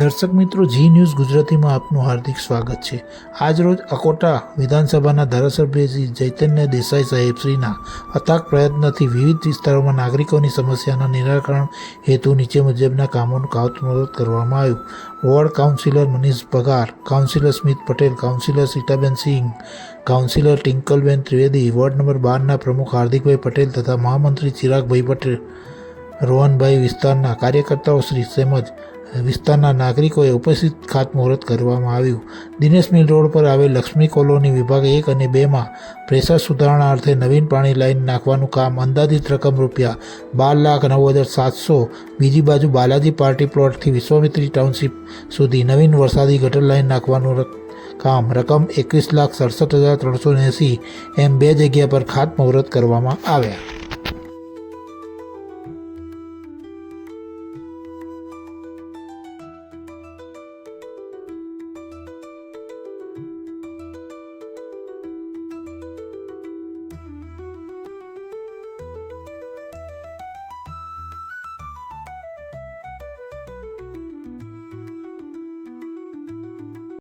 દર્શક મિત્રો, જી ન્યૂઝ ગુજરાતીમાં આપનું હાર્દિક સ્વાગત છે. આજરોજ અકોટા વિધાનસભાના ધારાસભ્ય શ્રી ચૈતન્ય દેસાઈ સાહેબશ્રીના અથાક પ્રયત્નથી વિવિધ વિસ્તારોમાં નાગરિકોની સમસ્યાના નિરાકરણ હેતુ નીચે મુજબના કામોનું ખાતમુહૂર્ત કરવામાં આવ્યું. Ward councillor Manish Pagar councillor Smit Patel, councillor Sitaben Singh councillor Tinkalben Trivedi, ward number બારના પ્રમુખ હાર્દિકભાઈ પટેલ તથા મહામંત્રી ચિરાગભાઈ પટેલ રોહનભાઈ વિસ્તારના કાર્યકર્તાઓ શ્રી તેમજ વિસ્તારના નાગરિકોએ ઉપસ્થિત ખાતમુહૂર્ત કરવામાં આવ્યું. દિનેશ મિલ રોડ પર આવેલ લક્ષ્મી કોલોની વિભાગ એક અને બેમાં પ્રેશર સુધારણા અર્થે નવીન પાણી લાઈન નાખવાનું કામ અંદાજિત રકમ રૂપિયા બાર લાખ નવ હજાર સાતસો બીજી બાજુ બાલાજી પાર્ટી પ્લોટથી વિશ્વામિત્રી ટાઉનશીપ સુધી નવીન વરસાદી ગટર લાઈન નાખવાનું કામ રકમ એકવીસ લાખ સડસઠ હજાર ત્રણસો એંસી એમ બે જગ્યા પર ખાતમુહૂર્ત કરવામાં આવ્યા.